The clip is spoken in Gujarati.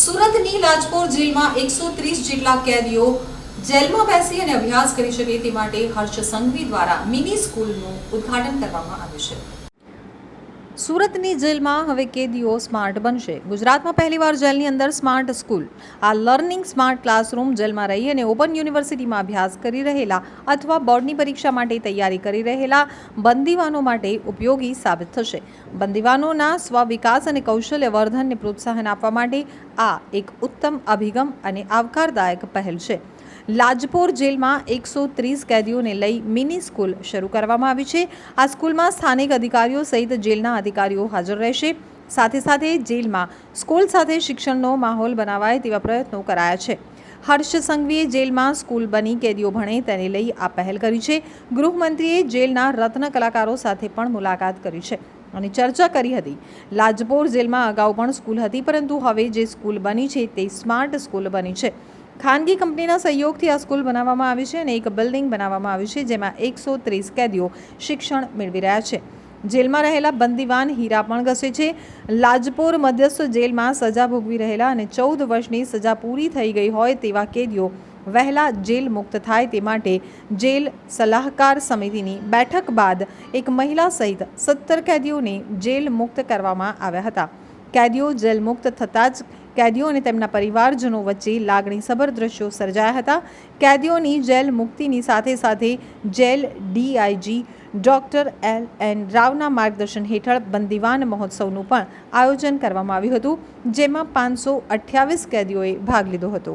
સુરતની લાજપોર જેલમાં એકસો ત્રીસ જેટલા કેદીઓ જેલમાં બેસી અને અભ્યાસ કરી શકે તે માટે હર્ષ સંઘવી દ્વારા મિની સ્કૂલનું ઉદ્ઘાટન કરવામાં આવ્યું છે. સુરતની જેલમાં હવે કેદીઓ સ્માર્ટ બનશે. ગુજરાતમાં પહેલીવાર જેલની અંદર સ્માર્ટ સ્કૂલ. આ લર્નિંગ સ્માર્ટ ક્લાસરૂમ જેલમાં રહી અને ઓપન યુનિવર્સિટીમાં અભ્યાસ કરી રહેલા અથવા બોર્ડની પરીક્ષા માટે તૈયારી કરી રહેલા બંદીવાનો માટે ઉપયોગી સાબિત થશે. બંદીવાનોના સ્વવિકાસ અને કૌશલ્ય વર્ધનને પ્રોત્સાહન આપવા માટે આ એક ઉત્તમ અભિગમ અને આવકારદાયક પહેલ છે. લાજપોર જેલમાં એકસો ત્રીસ કેદીઓને લઈ મિની સ્કૂલ શરૂ કરવામાં આવી છે. આ સ્કૂલમાં સ્થાનિક અધિકારીઓ સહિત જેલના અધિકારીઓ હાજર રહેશે. સાથે સાથે જેલમાં સ્કૂલ સાથે શિક્ષણનો માહોલ બનાવાય તેવા પ્રયત્નો કરાયા છે. હર્ષ સંઘવીએ જેલમાં સ્કૂલ બની કેદીઓ ભણે તેને લઈ આ પહેલ કરી છે. ગૃહમંત્રીએ જેલના રત્ન કલાકારો સાથે પણ મુલાકાત કરી છે અને ચર્ચા કરી હતી. લાજપોર જેલમાં અગાઉ પણ સ્કૂલ હતી, પરંતુ હવે જે સ્કૂલ બની છે તે સ્માર્ટ સ્કૂલ બની છે. ખાનગી કંપનીના સહયોગથી આ સ્કૂલ બનાવવામાં આવી છે અને એક બિલ્ડિંગ બનાવવામાં આવી છે જેમાં એકસો ત્રીસ કેદીઓ શિક્ષણ મેળવી રહ્યા છે. જેલમાં રહેલા બંદીવાન હીરા પણ ઘસે છે. લાજપોર મધ્યસ્થ જેલમાં સજા ભોગવી રહેલા અને ચૌદ વર્ષની સજા પૂરી થઈ ગઈ હોય તેવા કેદીઓ વહેલા જેલ મુક્ત થાય તે માટે જેલ સલાહકાર સમિતિની બેઠક બાદ એક મહિલા સહિત સત્તર કેદીઓને જેલ મુક્ત કરવામાં આવ્યા હતા. કેદીઓ જેલ મુક્ત થતાં જ કેદીઓ અને તેમના પરિવારજનો વચ્ચે લાગણીસભર દ્રશ્યો સર્જાયા હતા. કેદીઓની જેલ મુક્તિની સાથે સાથે જેલ ડીઆઈજી ડોક્ટર એલ એન રાવના માર્ગદર્શન હેઠળ બંદીવાન મહોત્સવનું પણ આયોજન કરવામાં આવ્યું હતું, જેમાં પાંચસો અઠ્યાવીસ કેદીઓએ ભાગ લીધો હતો.